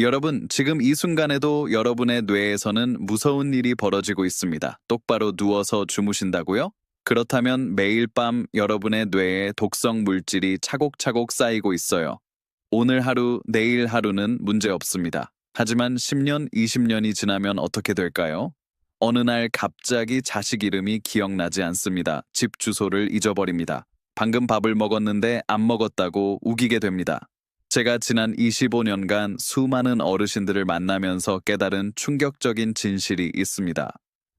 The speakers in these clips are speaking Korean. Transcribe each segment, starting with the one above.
여러분, 지금 이 순간에도 여러분의 뇌에서는 무서운 일이 벌어지고 있습니다. 똑바로 누워서 주무신다고요? 그렇다면 매일 밤 여러분의 뇌에 독성 물질이 차곡차곡 쌓이고 있어요. 오늘 하루, 내일 하루는 문제 없습니다. 하지만 10년, 20년이 지나면 어떻게 될까요? 어느 날 갑자기 자식 이름이 기억나지 않습니다. 집 주소를 잊어버립니다. 방금 밥을 먹었는데 안 먹었다고 우기게 됩니다. 제가 지난 25년간 수많은 어르신들을 만나면서 깨달은 충격적인 진실이 있습니다.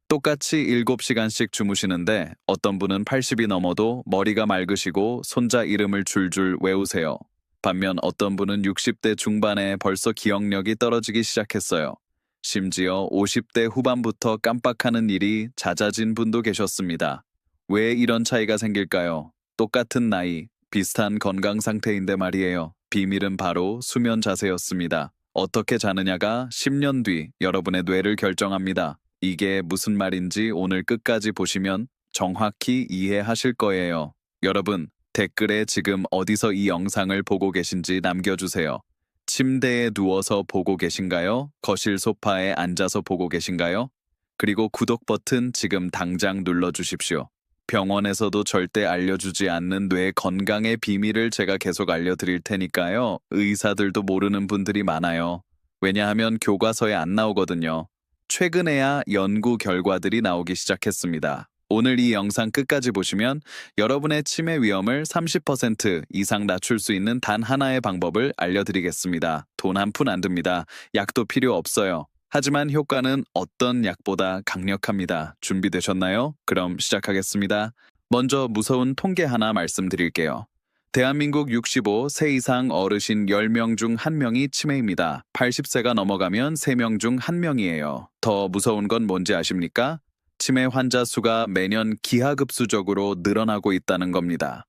똑같이 7시간씩 주무시는데 어떤 분은 80이 넘어도 머리가 맑으시고 손자 이름을 줄줄 외우세요. 반면 어떤 분은 60대 중반에 벌써 기억력이 떨어지기 시작했어요. 심지어 50대 후반부터 깜빡하는 일이 잦아진 분도 계셨습니다. 왜 이런 차이가 생길까요? 똑같은 나이, 비슷한 건강 상태인데 말이에요. 비밀은 바로 수면 자세였습니다. 어떻게 자느냐가 10년 뒤 여러분의 뇌를 결정합니다. 이게 무슨 말인지 오늘 끝까지 보시면 정확히 이해하실 거예요. 여러분, 댓글에 지금 어디서 이 영상을 보고 계신지 남겨주세요. 침대에 누워서 보고 계신가요? 거실 소파에 앉아서 보고 계신가요? 그리고 구독 버튼 지금 당장 눌러주십시오. 병원에서도 절대 알려주지 않는 뇌 건강의 비밀을 제가 계속 알려드릴 테니까요. 의사들도 모르는 분들이 많아요. 왜냐하면 교과서에 안 나오거든요. 최근에야 연구 결과들이 나오기 시작했습니다. 오늘 이 영상 끝까지 보시면 여러분의 치매 위험을 30% 이상 낮출 수 있는 단 하나의 방법을 알려드리겠습니다. 돈 한 푼 안 듭니다. 약도 필요 없어요. 하지만 효과는 어떤 약보다 강력합니다. 준비되셨나요? 그럼 시작하겠습니다. 먼저 무서운 통계 하나 말씀드릴게요. 대한민국 65세 이상 어르신 10명 중 1명이 치매입니다. 80세가 넘어가면 3명 중 1명이에요. 더 무서운 건 뭔지 아십니까? 치매 환자 수가 매년 기하급수적으로 늘어나고 있다는 겁니다.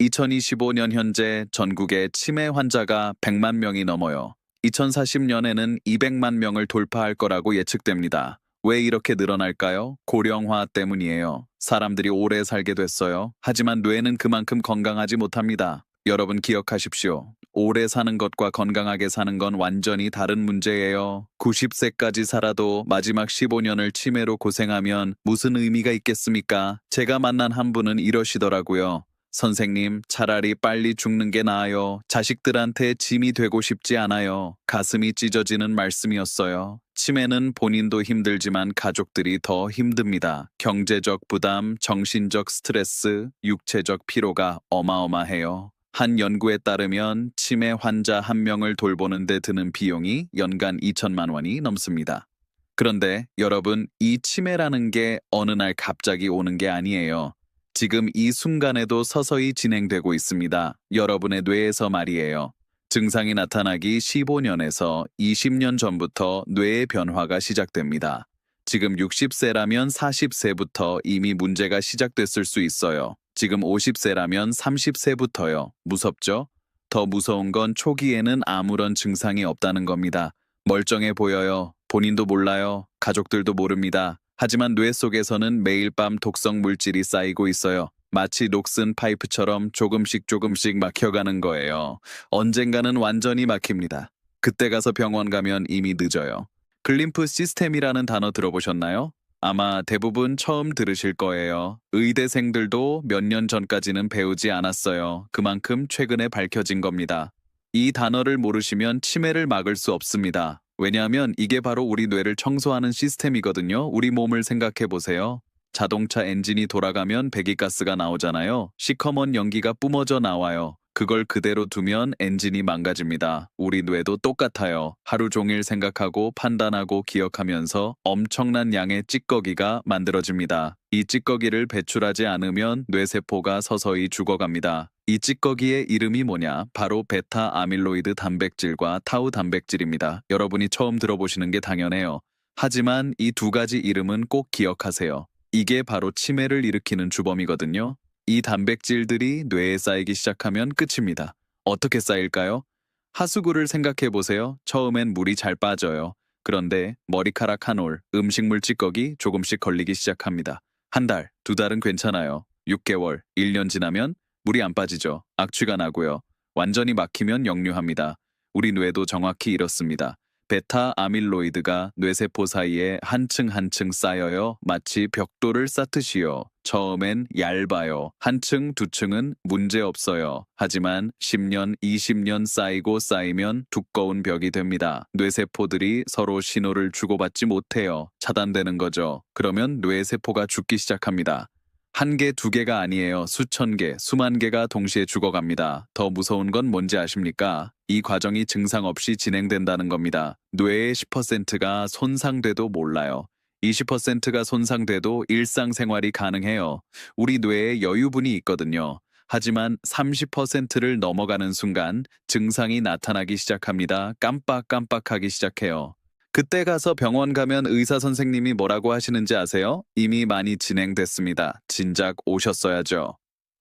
2025년 현재 전국의 치매 환자가 100만 명이 넘어요. 2040년에는 200만 명을 돌파할 거라고 예측됩니다. 왜 이렇게 늘어날까요? 고령화 때문이에요. 사람들이 오래 살게 됐어요. 하지만 뇌는 그만큼 건강하지 못합니다. 여러분 기억하십시오. 오래 사는 것과 건강하게 사는 건 완전히 다른 문제예요. 90세까지 살아도 마지막 15년을 치매로 고생하면 무슨 의미가 있겠습니까? 제가 만난 한 분은 이러시더라고요. 선생님, 차라리 빨리 죽는 게 나아요. 자식들한테 짐이 되고 싶지 않아요. 가슴이 찢어지는 말씀이었어요. 치매는 본인도 힘들지만 가족들이 더 힘듭니다. 경제적 부담, 정신적 스트레스, 육체적 피로가 어마어마해요. 한 연구에 따르면 치매 환자 한 명을 돌보는 데 드는 비용이 연간 2천만 원이 넘습니다. 그런데 여러분, 이 치매라는 게 어느 날 갑자기 오는 게 아니에요. 지금 이 순간에도 서서히 진행되고 있습니다. 여러분의 뇌에서 말이에요. 증상이 나타나기 15년에서 20년 전부터 뇌의 변화가 시작됩니다. 지금 60세라면 40세부터 이미 문제가 시작됐을 수 있어요. 지금 50세라면 30세부터요. 무섭죠? 더 무서운 건 초기에는 아무런 증상이 없다는 겁니다. 멀쩡해 보여요. 본인도 몰라요. 가족들도 모릅니다. 하지만 뇌 속에서는 매일 밤 독성 물질이 쌓이고 있어요. 마치 녹슨 파이프처럼 조금씩 조금씩 막혀가는 거예요. 언젠가는 완전히 막힙니다. 그때 가서 병원 가면 이미 늦어요. 글림프 시스템이라는 단어 들어보셨나요? 아마 대부분 처음 들으실 거예요. 의대생들도 몇 년 전까지는 배우지 않았어요. 그만큼 최근에 밝혀진 겁니다. 이 단어를 모르시면 치매를 막을 수 없습니다. 왜냐하면 이게 바로 우리 뇌를 청소하는 시스템이거든요. 우리 몸을 생각해 보세요. 자동차 엔진이 돌아가면 배기가스가 나오잖아요. 시커먼 연기가 뿜어져 나와요. 그걸 그대로 두면 엔진이 망가집니다. 우리 뇌도 똑같아요. 하루 종일 생각하고 판단하고 기억하면서 엄청난 양의 찌꺼기가 만들어집니다. 이 찌꺼기를 배출하지 않으면 뇌세포가 서서히 죽어갑니다. 이 찌꺼기의 이름이 뭐냐? 바로 베타 아밀로이드 단백질과 타우 단백질입니다. 여러분이 처음 들어보시는 게 당연해요. 하지만 이 두 가지 이름은 꼭 기억하세요. 이게 바로 치매를 일으키는 주범이거든요. 이 단백질들이 뇌에 쌓이기 시작하면 끝입니다. 어떻게 쌓일까요? 하수구를 생각해 보세요. 처음엔 물이 잘 빠져요. 그런데 머리카락 한 올, 음식물 찌꺼기 조금씩 걸리기 시작합니다. 한 달, 두 달은 괜찮아요. 6개월, 1년 지나면 물이 안 빠지죠. 악취가 나고요. 완전히 막히면 역류합니다. 우리 뇌도 정확히 이렇습니다. 베타 아밀로이드가 뇌세포 사이에 한층 한층 쌓여요. 마치 벽돌을 쌓듯이요. 처음엔 얇아요. 한층 두 층은 문제 없어요. 하지만 10년, 20년 쌓이고 쌓이면 두꺼운 벽이 됩니다. 뇌세포들이 서로 신호를 주고받지 못해요. 차단되는 거죠. 그러면 뇌세포가 죽기 시작합니다. 한 개, 두 개가 아니에요. 수천 개, 수만 개가 동시에 죽어갑니다. 더 무서운 건 뭔지 아십니까? 이 과정이 증상 없이 진행된다는 겁니다. 뇌의 10%가 손상돼도 몰라요. 20%가 손상돼도 일상생활이 가능해요. 우리 뇌에 여유분이 있거든요. 하지만 30%를 넘어가는 순간 증상이 나타나기 시작합니다. 깜빡깜빡하기 시작해요. 그때 가서 병원 가면 의사 선생님이 뭐라고 하시는지 아세요? 이미 많이 진행됐습니다. 진작 오셨어야죠.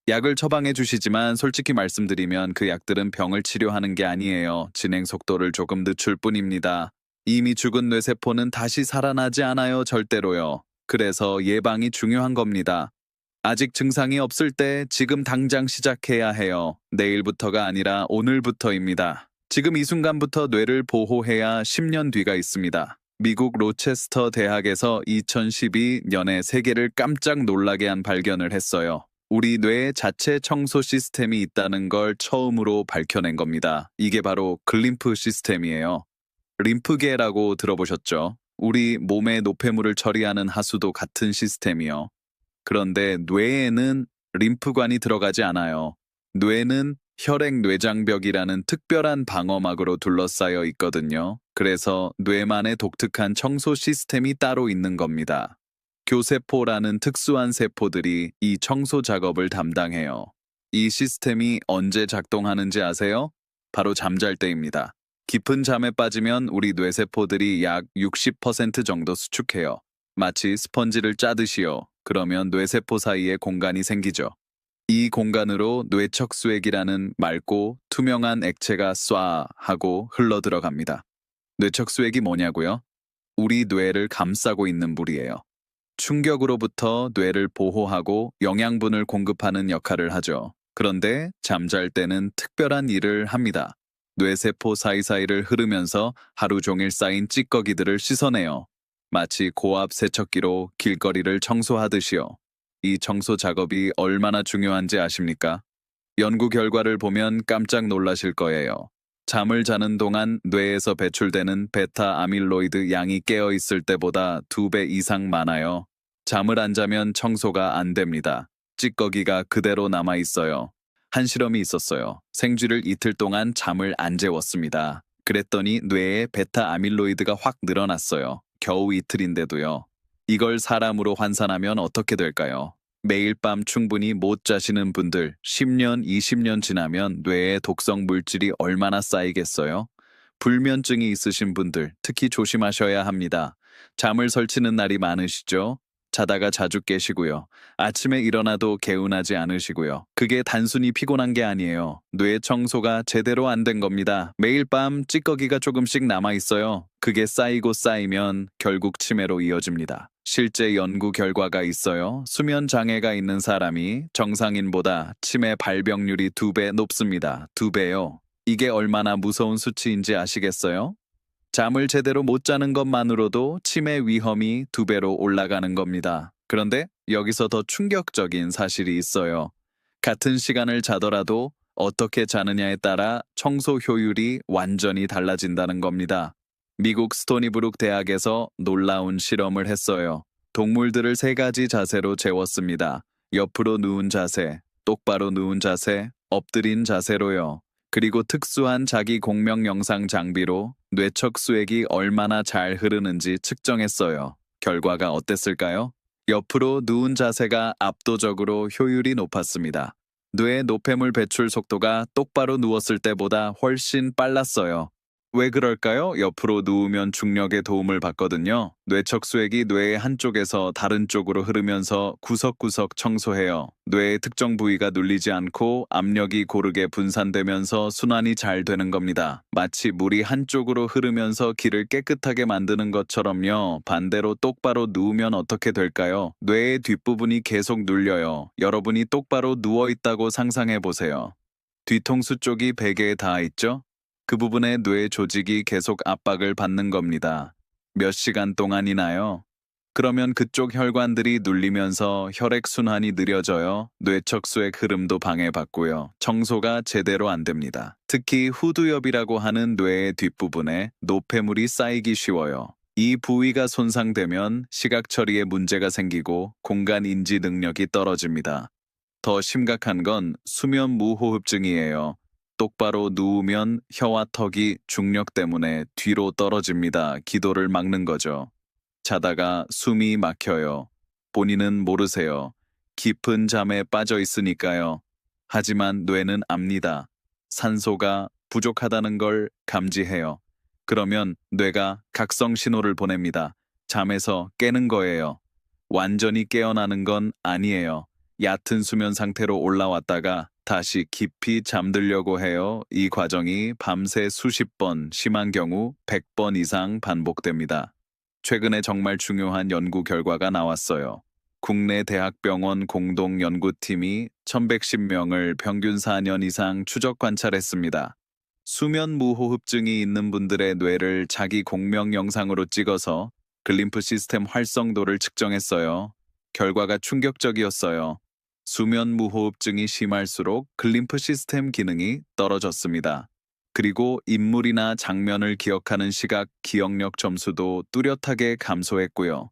약을 처방해 주시지만 솔직히 말씀드리면 그 약들은 병을 치료하는 게 아니에요. 진행 속도를 조금 늦출 뿐입니다. 이미 죽은 뇌세포는 다시 살아나지 않아요, 절대로요. 그래서 예방이 중요한 겁니다. 아직 증상이 없을 때 지금 당장 시작해야 해요. 내일부터가 아니라 오늘부터입니다. 지금 이 순간부터 뇌를 보호해야 10년 뒤가 있습니다. 미국 로체스터 대학에서 2012년에 세계를 깜짝 놀라게 한 발견을 했어요. 우리 뇌에 자체 청소 시스템이 있다는 걸 처음으로 밝혀낸 겁니다. 이게 바로 글림프 시스템이에요. 림프계라고 들어보셨죠? 우리 몸의 노폐물을 처리하는 하수도 같은 시스템이요. 그런데 뇌에는 림프관이 들어가지 않아요. 뇌는 혈액-뇌장벽이라는 특별한 방어막으로 둘러싸여 있거든요. 그래서 뇌만의 독특한 청소 시스템이 따로 있는 겁니다. 교세포라는 특수한 세포들이 이 청소 작업을 담당해요. 이 시스템이 언제 작동하는지 아세요? 바로 잠잘 때입니다. 깊은 잠에 빠지면 우리 뇌세포들이 약 60% 정도 수축해요. 마치 스펀지를 짜듯이요. 그러면 뇌세포 사이에 공간이 생기죠. 이 공간으로 뇌척수액이라는 맑고 투명한 액체가 쏴 하고 흘러 들어갑니다. 뇌척수액이 뭐냐고요? 우리 뇌를 감싸고 있는 물이에요. 충격으로부터 뇌를 보호하고 영양분을 공급하는 역할을 하죠. 그런데 잠잘 때는 특별한 일을 합니다. 뇌세포 사이사이를 흐르면서 하루 종일 쌓인 찌꺼기들을 씻어내요. 마치 고압 세척기로 길거리를 청소하듯이요. 이 청소 작업이 얼마나 중요한지 아십니까? 연구 결과를 보면 깜짝 놀라실 거예요. 잠을 자는 동안 뇌에서 배출되는 베타 아밀로이드 양이 깨어 있을 때보다 두 배 이상 많아요. 잠을 안 자면 청소가 안 됩니다. 찌꺼기가 그대로 남아 있어요. 한 실험이 있었어요. 생쥐를 이틀 동안 잠을 안 재웠습니다. 그랬더니 뇌에 베타 아밀로이드가 확 늘어났어요. 겨우 이틀인데도요. 이걸 사람으로 환산하면 어떻게 될까요? 매일 밤 충분히 못 자시는 분들 10년, 20년 지나면 뇌에 독성 물질이 얼마나 쌓이겠어요? 불면증이 있으신 분들 특히 조심하셔야 합니다. 잠을 설치는 날이 많으시죠? 자다가 자주 깨시고요. 아침에 일어나도 개운하지 않으시고요. 그게 단순히 피곤한 게 아니에요. 뇌 청소가 제대로 안 된 겁니다. 매일 밤 찌꺼기가 조금씩 남아 있어요. 그게 쌓이고 쌓이면 결국 치매로 이어집니다. 실제 연구 결과가 있어요. 수면 장애가 있는 사람이 정상인보다 치매 발병률이 두 배 높습니다. 두 배요. 이게 얼마나 무서운 수치인지 아시겠어요? 잠을 제대로 못 자는 것만으로도 치매 위험이 두 배로 올라가는 겁니다. 그런데 여기서 더 충격적인 사실이 있어요. 같은 시간을 자더라도 어떻게 자느냐에 따라 청소 효율이 완전히 달라진다는 겁니다. 미국 스토니브룩 대학에서 놀라운 실험을 했어요. 동물들을 세 가지 자세로 재웠습니다. 옆으로 누운 자세, 똑바로 누운 자세, 엎드린 자세로요. 그리고 특수한 자기 공명 영상 장비로 뇌척 수액이 얼마나 잘 흐르는지 측정했어요. 결과가 어땠을까요? 옆으로 누운 자세가 압도적으로 효율이 높았습니다. 뇌 노폐물 배출 속도가 똑바로 누웠을 때보다 훨씬 빨랐어요. 왜 그럴까요? 옆으로 누우면 중력의 도움을 받거든요. 뇌척수액이 뇌의 한쪽에서 다른 쪽으로 흐르면서 구석구석 청소해요. 뇌의 특정 부위가 눌리지 않고 압력이 고르게 분산되면서 순환이 잘 되는 겁니다. 마치 물이 한쪽으로 흐르면서 길을 깨끗하게 만드는 것처럼요. 반대로 똑바로 누우면 어떻게 될까요? 뇌의 뒷부분이 계속 눌려요. 여러분이 똑바로 누워 있다고 상상해 보세요. 뒤통수 쪽이 베개에 닿아 있죠? 그 부분에 뇌 조직이 계속 압박을 받는 겁니다. 몇 시간 동안이나요? 그러면 그쪽 혈관들이 눌리면서 혈액순환이 느려져요. 뇌척수의 흐름도 방해받고요. 청소가 제대로 안 됩니다. 특히 후두엽이라고 하는 뇌의 뒷부분에 노폐물이 쌓이기 쉬워요. 이 부위가 손상되면 시각 처리에 문제가 생기고 공간 인지 능력이 떨어집니다. 더 심각한 건 수면 무호흡증이에요. 똑바로 누우면 혀와 턱이 중력 때문에 뒤로 떨어집니다. 기도를 막는 거죠. 자다가 숨이 막혀요. 본인은 모르세요. 깊은 잠에 빠져 있으니까요. 하지만 뇌는 압니다. 산소가 부족하다는 걸 감지해요. 그러면 뇌가 각성 신호를 보냅니다. 잠에서 깨는 거예요. 완전히 깨어나는 건 아니에요. 얕은 수면 상태로 올라왔다가 다시 깊이 잠들려고 해요. 이 과정이 밤새 수십 번, 심한 경우 100번 이상 반복됩니다. 최근에 정말 중요한 연구 결과가 나왔어요. 국내 대학병원 공동연구팀이 1110명을 평균 4년 이상 추적 관찰했습니다. 수면 무호흡증이 있는 분들의 뇌를 자기 공명 영상으로 찍어서 글림프 시스템 활성도를 측정했어요. 결과가 충격적이었어요. 수면 무호흡증이 심할수록 글림프 시스템 기능이 떨어졌습니다. 그리고 인물이나 장면을 기억하는 시각 기억력 점수도 뚜렷하게 감소했고요.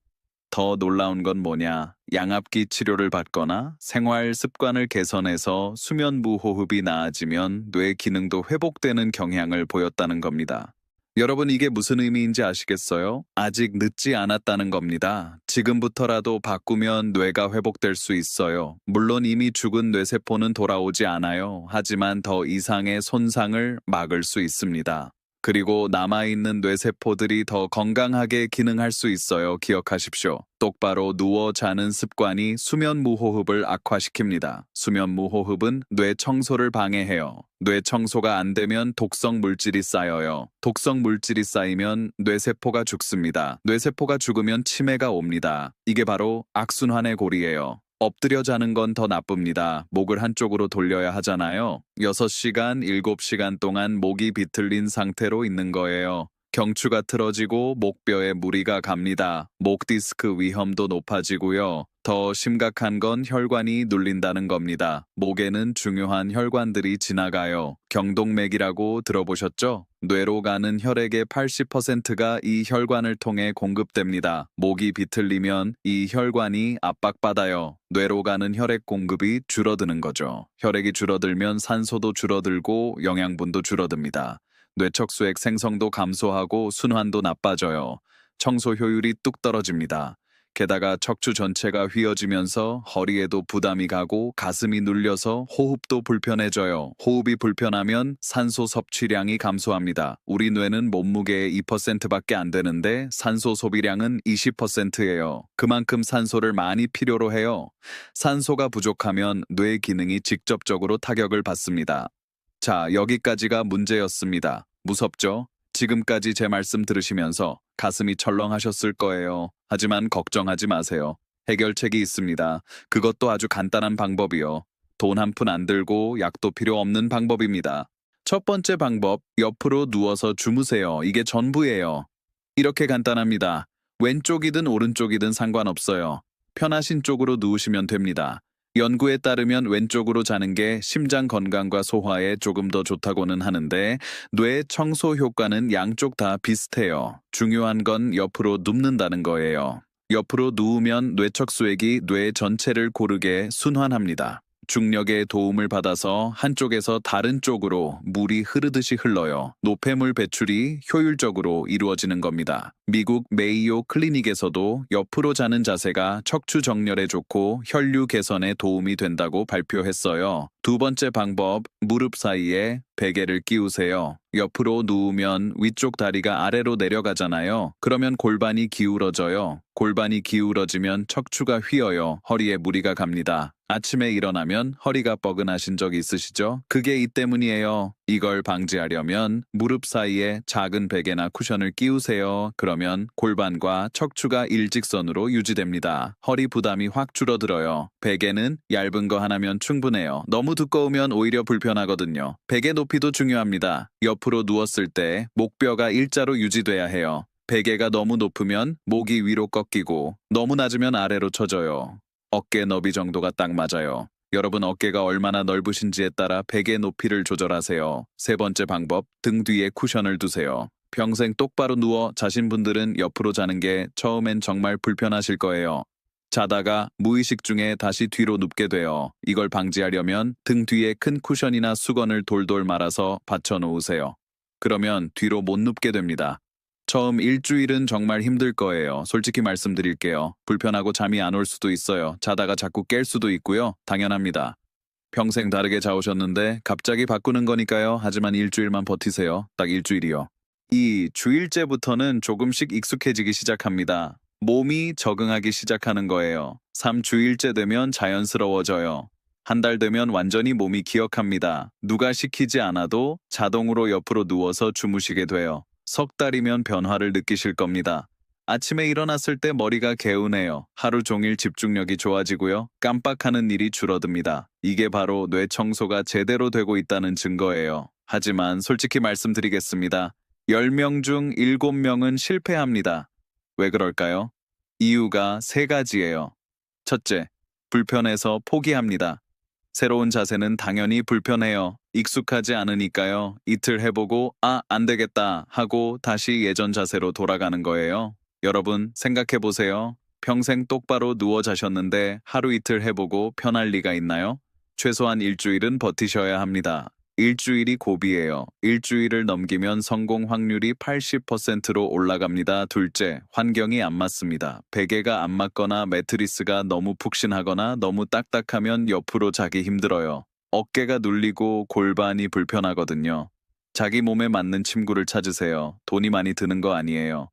더 놀라운 건 뭐냐? 양압기 치료를 받거나 생활 습관을 개선해서 수면 무호흡이 나아지면 뇌 기능도 회복되는 경향을 보였다는 겁니다. 여러분 이게 무슨 의미인지 아시겠어요? 아직 늦지 않았다는 겁니다. 지금부터라도 바꾸면 뇌가 회복될 수 있어요. 물론 이미 죽은 뇌세포는 돌아오지 않아요. 하지만 더 이상의 손상을 막을 수 있습니다. 그리고 남아있는 뇌세포들이 더 건강하게 기능할 수 있어요. 기억하십시오. 똑바로 누워 자는 습관이 수면 무호흡을 악화시킵니다. 수면 무호흡은 뇌 청소를 방해해요. 뇌 청소가 안 되면 독성 물질이 쌓여요. 독성 물질이 쌓이면 뇌세포가 죽습니다. 뇌세포가 죽으면 치매가 옵니다. 이게 바로 악순환의 고리예요. 엎드려 자는 건 더 나쁩니다. 목을 한쪽으로 돌려야 하잖아요. 6시간, 7시간 동안 목이 비틀린 상태로 있는 거예요. 경추가 틀어지고 목뼈에 무리가 갑니다. 목 디스크 위험도 높아지고요. 더 심각한 건 혈관이 눌린다는 겁니다. 목에는 중요한 혈관들이 지나가요. 경동맥이라고 들어보셨죠? 뇌로 가는 혈액의 80%가 이 혈관을 통해 공급됩니다. 목이 비틀리면 이 혈관이 압박받아요. 뇌로 가는 혈액 공급이 줄어드는 거죠. 혈액이 줄어들면 산소도 줄어들고 영양분도 줄어듭니다. 뇌척수액 생성도 감소하고 순환도 나빠져요. 청소 효율이 뚝 떨어집니다. 게다가 척추 전체가 휘어지면서 허리에도 부담이 가고 가슴이 눌려서 호흡도 불편해져요. 호흡이 불편하면 산소 섭취량이 감소합니다. 우리 뇌는 몸무게의 2%밖에 안 되는데 산소 소비량은 20%예요. 그만큼 산소를 많이 필요로 해요. 산소가 부족하면 뇌 기능이 직접적으로 타격을 받습니다. 자, 여기까지가 문제였습니다. 무섭죠? 지금까지 제 말씀 들으시면서 가슴이 철렁하셨을 거예요. 하지만 걱정하지 마세요. 해결책이 있습니다. 그것도 아주 간단한 방법이요. 돈 한 푼 안 들고 약도 필요 없는 방법입니다. 첫 번째 방법, 옆으로 누워서 주무세요. 이게 전부예요. 이렇게 간단합니다. 왼쪽이든 오른쪽이든 상관없어요. 편하신 쪽으로 누우시면 됩니다. 연구에 따르면 왼쪽으로 자는 게 심장 건강과 소화에 조금 더 좋다고는 하는데 뇌 청소 효과는 양쪽 다 비슷해요. 중요한 건 옆으로 눕는다는 거예요. 옆으로 누우면 뇌척수액이 뇌 전체를 고르게 순환합니다. 중력의 도움을 받아서 한쪽에서 다른 쪽으로 물이 흐르듯이 흘러요. 노폐물 배출이 효율적으로 이루어지는 겁니다. 미국 메이오 클리닉에서도 옆으로 자는 자세가 척추 정렬에 좋고 혈류 개선에 도움이 된다고 발표했어요. 두 번째 방법, 무릎 사이에 베개를 끼우세요. 옆으로 누우면 위쪽 다리가 아래로 내려가잖아요. 그러면 골반이 기울어져요. 골반이 기울어지면 척추가 휘어요. 허리에 무리가 갑니다. 아침에 일어나면 허리가 뻐근하신 적 있으시죠? 그게 이 때문이에요. 이걸 방지하려면 무릎 사이에 작은 베개나 쿠션을 끼우세요. 그러면 골반과 척추가 일직선으로 유지됩니다. 허리 부담이 확 줄어들어요. 베개는 얇은 거 하나면 충분해요. 너무 두꺼우면 오히려 불편하거든요. 베개 높이도 중요합니다. 옆으로 누웠을 때 목뼈가 일자로 유지돼야 해요. 베개가 너무 높으면 목이 위로 꺾이고 너무 낮으면 아래로 처져요. 어깨 너비 정도가 딱 맞아요. 여러분 어깨가 얼마나 넓으신지에 따라 베개 높이를 조절하세요. 세 번째 방법, 등 뒤에 쿠션을 두세요. 평생 똑바로 누워 자신 분들은 옆으로 자는 게 처음엔 정말 불편하실 거예요. 자다가 무의식 중에 다시 뒤로 눕게 돼요. 이걸 방지하려면 등 뒤에 큰 쿠션이나 수건을 돌돌 말아서 받쳐 놓으세요. 그러면 뒤로 못 눕게 됩니다. 처음 일주일은 정말 힘들 거예요. 솔직히 말씀드릴게요. 불편하고 잠이 안 올 수도 있어요. 자다가 자꾸 깰 수도 있고요. 당연합니다. 평생 다르게 자오셨는데 갑자기 바꾸는 거니까요. 하지만 일주일만 버티세요. 딱 일주일이요. 이 주일째부터는 조금씩 익숙해지기 시작합니다. 몸이 적응하기 시작하는 거예요. 3주일째 되면 자연스러워져요. 한 달 되면 완전히 몸이 기억합니다. 누가 시키지 않아도 자동으로 옆으로 누워서 주무시게 돼요. 석 달이면 변화를 느끼실 겁니다. 아침에 일어났을 때 머리가 개운해요. 하루 종일 집중력이 좋아지고요. 깜빡하는 일이 줄어듭니다. 이게 바로 뇌 청소가 제대로 되고 있다는 증거예요. 하지만 솔직히 말씀드리겠습니다. 10명 중 7명은 실패합니다. 왜 그럴까요? 이유가 세 가지예요. 첫째, 불편해서 포기합니다. 새로운 자세는 당연히 불편해요. 익숙하지 않으니까요. 이틀 해보고, 아, 안 되겠다 하고 다시 예전 자세로 돌아가는 거예요. 여러분, 생각해보세요. 평생 똑바로 누워 자셨는데 하루 이틀 해보고 편할 리가 있나요? 최소한 일주일은 버티셔야 합니다. 일주일이 고비예요. 일주일을 넘기면 성공 확률이 80%로 올라갑니다. 둘째, 환경이 안 맞습니다. 베개가 안 맞거나 매트리스가 너무 푹신하거나 너무 딱딱하면 옆으로 자기 힘들어요. 어깨가 눌리고 골반이 불편하거든요. 자기 몸에 맞는 침구를 찾으세요. 돈이 많이 드는 거 아니에요.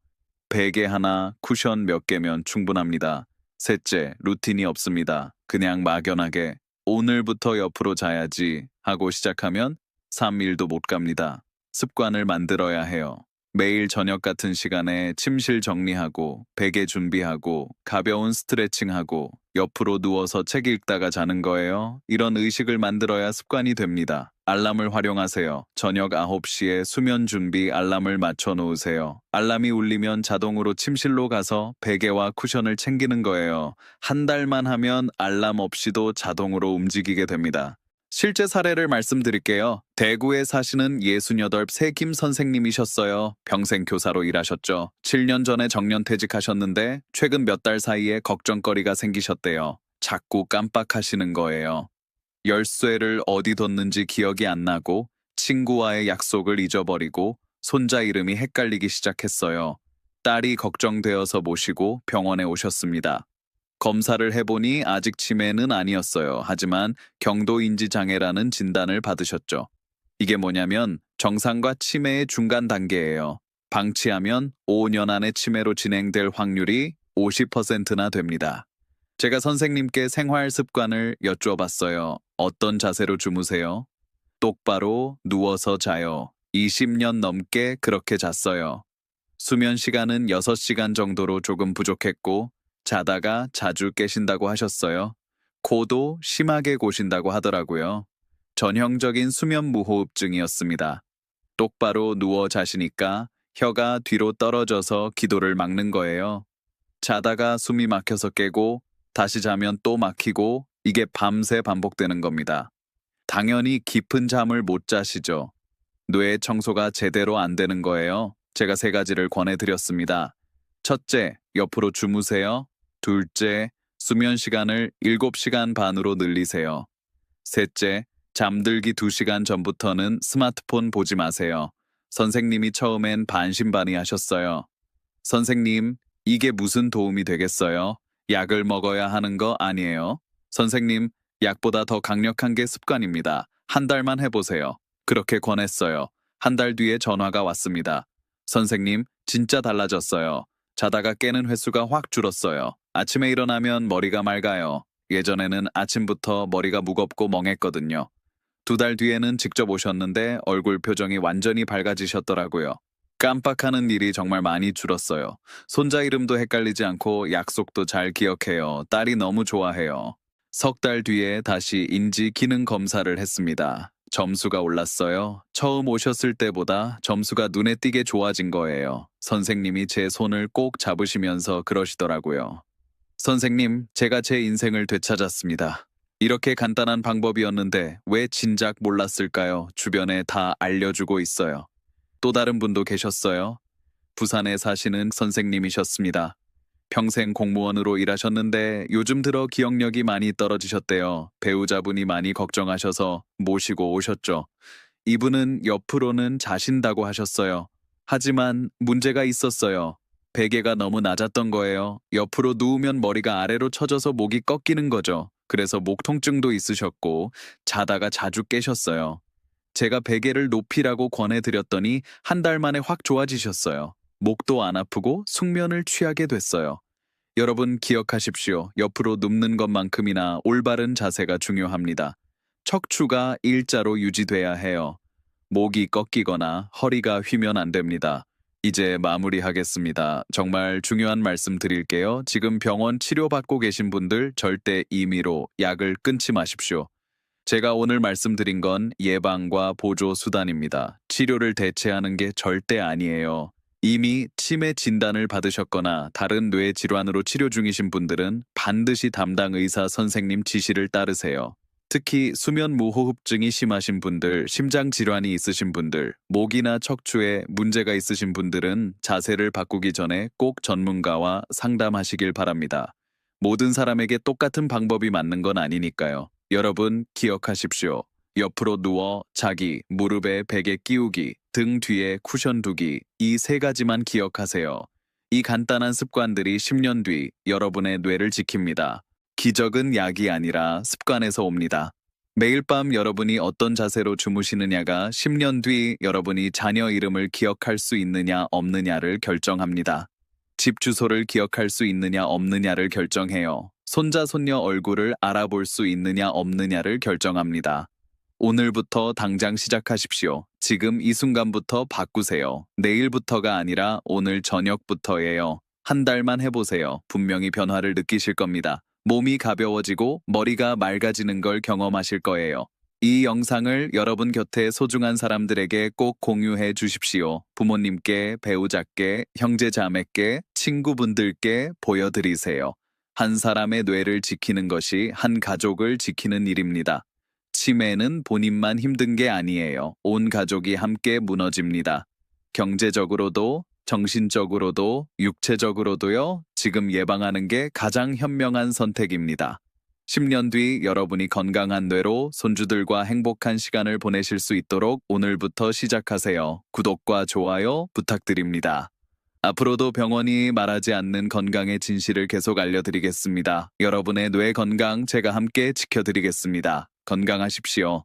베개 하나, 쿠션 몇 개면 충분합니다. 셋째, 루틴이 없습니다. 그냥 막연하게 오늘부터 옆으로 자야지 하고 시작하면 3일도 못 갑니다. 습관을 만들어야 해요. 매일 저녁 같은 시간에 침실 정리하고 베개 준비하고 가벼운 스트레칭하고 옆으로 누워서 책 읽다가 자는 거예요. 이런 의식을 만들어야 습관이 됩니다. 알람을 활용하세요. 저녁 9시에 수면 준비 알람을 맞춰 놓으세요. 알람이 울리면 자동으로 침실로 가서 베개와 쿠션을 챙기는 거예요. 한 달만 하면 알람 없이도 자동으로 움직이게 됩니다. 실제 사례를 말씀드릴게요. 대구에 사시는 68 세 김 선생님이셨어요. 평생 교사로 일하셨죠. 7년 전에 정년퇴직하셨는데 최근 몇 달 사이에 걱정거리가 생기셨대요. 자꾸 깜빡하시는 거예요. 열쇠를 어디 뒀는지 기억이 안 나고 친구와의 약속을 잊어버리고 손자 이름이 헷갈리기 시작했어요. 딸이 걱정되어서 모시고 병원에 오셨습니다. 검사를 해보니 아직 치매는 아니었어요. 하지만 경도인지 장애라는 진단을 받으셨죠. 이게 뭐냐면 정상과 치매의 중간 단계예요. 방치하면 5년 안에 치매로 진행될 확률이 50%나 됩니다. 제가 선생님께 생활 습관을 여쭈어봤어요. 어떤 자세로 주무세요? 똑바로 누워서 자요. 20년 넘게 그렇게 잤어요. 수면 시간은 6시간 정도로 조금 부족했고 자다가 자주 깨신다고 하셨어요. 코도 심하게 고신다고 하더라고요. 전형적인 수면 무호흡증이었습니다. 똑바로 누워 자시니까 혀가 뒤로 떨어져서 기도를 막는 거예요. 자다가 숨이 막혀서 깨고 다시 자면 또 막히고 이게 밤새 반복되는 겁니다. 당연히 깊은 잠을 못 자시죠. 뇌 청소가 제대로 안 되는 거예요. 제가 세 가지를 권해드렸습니다. 첫째, 옆으로 주무세요. 둘째, 수면 시간을 7시간 반으로 늘리세요. 셋째, 잠들기 2시간 전부터는 스마트폰 보지 마세요. 선생님이 처음엔 반신반의 하셨어요. 선생님, 이게 무슨 도움이 되겠어요? 약을 먹어야 하는 거 아니에요? 선생님, 약보다 더 강력한 게 습관입니다. 한 달만 해보세요. 그렇게 권했어요. 한 달 뒤에 전화가 왔습니다. 선생님, 진짜 달라졌어요. 자다가 깨는 횟수가 확 줄었어요. 아침에 일어나면 머리가 맑아요. 예전에는 아침부터 머리가 무겁고 멍했거든요. 두 달 뒤에는 직접 오셨는데 얼굴 표정이 완전히 밝아지셨더라고요. 깜빡하는 일이 정말 많이 줄었어요. 손자 이름도 헷갈리지 않고 약속도 잘 기억해요. 딸이 너무 좋아해요. 석 달 뒤에 다시 인지 기능 검사를 했습니다. 점수가 올랐어요. 처음 오셨을 때보다 점수가 눈에 띄게 좋아진 거예요. 선생님이 제 손을 꼭 잡으시면서 그러시더라고요. 선생님, 제가 제 인생을 되찾았습니다. 이렇게 간단한 방법이었는데 왜 진작 몰랐을까요? 주변에 다 알려주고 있어요. 또 다른 분도 계셨어요. 부산에 사시는 선생님이셨습니다. 평생 공무원으로 일하셨는데 요즘 들어 기억력이 많이 떨어지셨대요. 배우자분이 많이 걱정하셔서 모시고 오셨죠. 이분은 옆으로는 자신다고 하셨어요. 하지만 문제가 있었어요. 베개가 너무 낮았던 거예요. 옆으로 누우면 머리가 아래로 처져서 목이 꺾이는 거죠. 그래서 목 통증도 있으셨고 자다가 자주 깨셨어요. 제가 베개를 높이라고 권해드렸더니 한 달 만에 확 좋아지셨어요. 목도 안 아프고 숙면을 취하게 됐어요. 여러분 기억하십시오. 옆으로 눕는 것만큼이나 올바른 자세가 중요합니다. 척추가 일자로 유지돼야 해요. 목이 꺾이거나 허리가 휘면 안 됩니다. 이제 마무리하겠습니다. 정말 중요한 말씀 드릴게요. 지금 병원 치료받고 계신 분들 절대 임의로 약을 끊지 마십시오. 제가 오늘 말씀드린 건 예방과 보조 수단입니다. 치료를 대체하는 게 절대 아니에요. 이미 치매 진단을 받으셨거나 다른 뇌 질환으로 치료 중이신 분들은 반드시 담당 의사 선생님 지시를 따르세요. 특히 수면 무호흡증이 심하신 분들, 심장 질환이 있으신 분들, 목이나 척추에 문제가 있으신 분들은 자세를 바꾸기 전에 꼭 전문가와 상담하시길 바랍니다. 모든 사람에게 똑같은 방법이 맞는 건 아니니까요. 여러분 기억하십시오. 옆으로 누워 자기, 무릎에 베개 끼우기, 등 뒤에 쿠션 두기 이 세 가지만 기억하세요. 이 간단한 습관들이 10년 뒤 여러분의 뇌를 지킵니다. 기적은 약이 아니라 습관에서 옵니다. 매일 밤 여러분이 어떤 자세로 주무시느냐가 10년 뒤 여러분이 자녀 이름을 기억할 수 있느냐 없느냐를 결정합니다. 집 주소를 기억할 수 있느냐 없느냐를 결정해요. 손자 손녀 얼굴을 알아볼 수 있느냐 없느냐를 결정합니다. 오늘부터 당장 시작하십시오. 지금 이 순간부터 바꾸세요. 내일부터가 아니라 오늘 저녁부터예요. 한 달만 해보세요. 분명히 변화를 느끼실 겁니다. 몸이 가벼워지고 머리가 맑아지는 걸 경험하실 거예요. 이 영상을 여러분 곁에 소중한 사람들에게 꼭 공유해 주십시오. 부모님께, 배우자께, 형제자매께, 친구분들께 보여드리세요. 한 사람의 뇌를 지키는 것이 한 가족을 지키는 일입니다. 치매는 본인만 힘든 게 아니에요. 온 가족이 함께 무너집니다. 경제적으로도, 정신적으로도, 육체적으로도요, 지금 예방하는 게 가장 현명한 선택입니다. 10년 뒤 여러분이 건강한 뇌로 손주들과 행복한 시간을 보내실 수 있도록 오늘부터 시작하세요. 구독과 좋아요 부탁드립니다. 앞으로도 병원이 말하지 않는 건강의 진실을 계속 알려드리겠습니다. 여러분의 뇌 건강 제가 함께 지켜드리겠습니다. 건강하십시오.